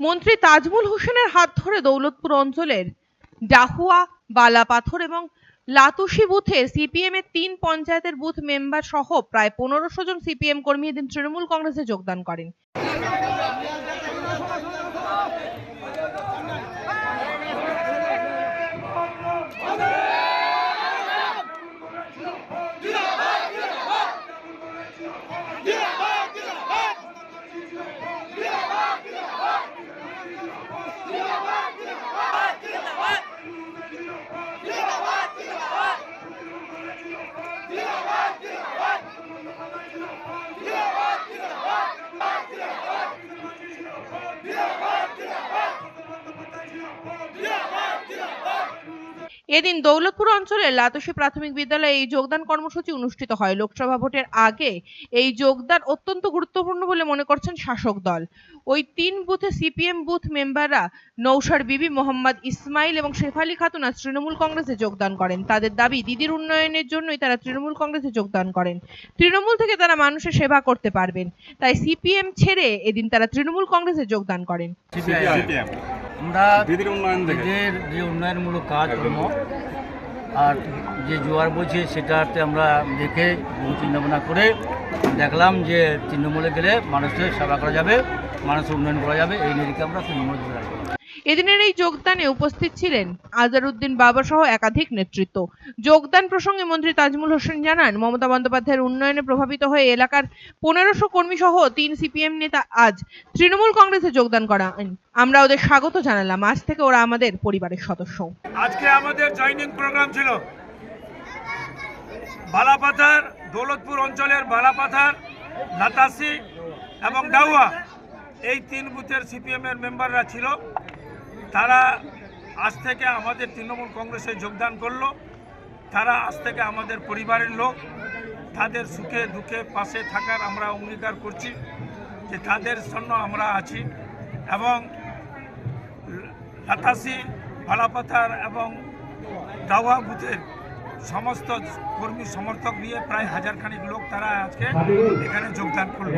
মন্ত্রী তাজমুল হোসেনের হাত ধরে দৌলতপুর অঞ্চলের ডাহুয়া, বালাপাথর এবং লাতুশি বুথে সিপিএম এর তিন পঞ্চায়েতের বুথ মেম্বার সহ প্রায় পনেরোশো জন সিপিএম কর্মী এদিন তৃণমূল কংগ্রেসে যোগদান করেন। এদিন দৌলতপুর অঞ্চলের লাতুশি প্রাথমিক বিদ্যালয়ে এই যোগদান কর্মসূচি অনুষ্ঠিত হয়। লোকসভা ভোটের আগে এই যোগদান অত্যন্ত গুরুত্বপূর্ণ বলে মনে করছেন শাসক দল। ওই তিন বুথে সিপিএম বুথ মেম্বাররা নৌসার বিবি মোহাম্মদ ইসমাইল এবং শেফালি খাতুন আজ তৃণমূল কংগ্রেসে যোগদান করেন। তাদের দাবি, দিদির উন্নয়নের জন্যই তারা তৃণমূল কংগ্রেসে যোগদান করেন। তৃণমূল থেকে তারা মানুষের সেবা করতে পারবেন। তাই সিপিএম ছেড়ে এদিন তারা তৃণমূল কংগ্রেসে যোগদান করেন। আমরা দিদির উন্নয়ন যে উন্নয়নমূলক কাজকর্ম আর যে জোয়ার বইছে সেটাতে আমরা দেখে চিন্তাভাবনা করে দেখলাম যে তৃণমূলে গেলে মানুষের সেবা করা যাবে মানুষের উন্নয়ন করা যাবে এই নিরিখে আমরা তৃণমূল এদিনের এই যোগদানে উপস্থিত ছিলেন আজারউদ্দিন বাবা সহ একাধিক নেতৃত্ব। যোগদান প্রসঙ্গে মন্ত্রী তাজমুল হোসেন জানান, মমতা বন্দ্যোপাধ্যায়ের উন্নয়নে প্রভাবিত হয়ে এলাকার পনেরোশো কর্মী সহ তিন সিপিএম নেতা আজ তৃণমূল কংগ্রেসে যোগদান করেন আমরা ওদের স্বাগত জানালাম। আজ থেকে ওরা আমাদের পরিবারের সদস্য। আজকে আমাদের জয়নিং প্রোগ্রাম ছিল। বালাপাথার, দৌলতপুর অঞ্চলের বালাপাথার লাতাসি এবং ডাউয়া, এই তিন বুথের সিপিএমের মেম্বাররা ছিল। তারা আজ থেকে আমাদের তৃণমূল কংগ্রেসে যোগদান করল। তারা আজ থেকে আমাদের পরিবারের লোক। তাদের সুখে দুঃখে পাশে থাকার আমরা অঙ্গীকার করছি যে তাদের জন্য আমরা আছি এবং লাতাসি বালাপাথার এবং দাওয়া বুথের সমস্ত কর্মী সমর্থক নিয়ে প্রায় হাজার খানিক লোক তারা আজকে এখানে যোগদান করল।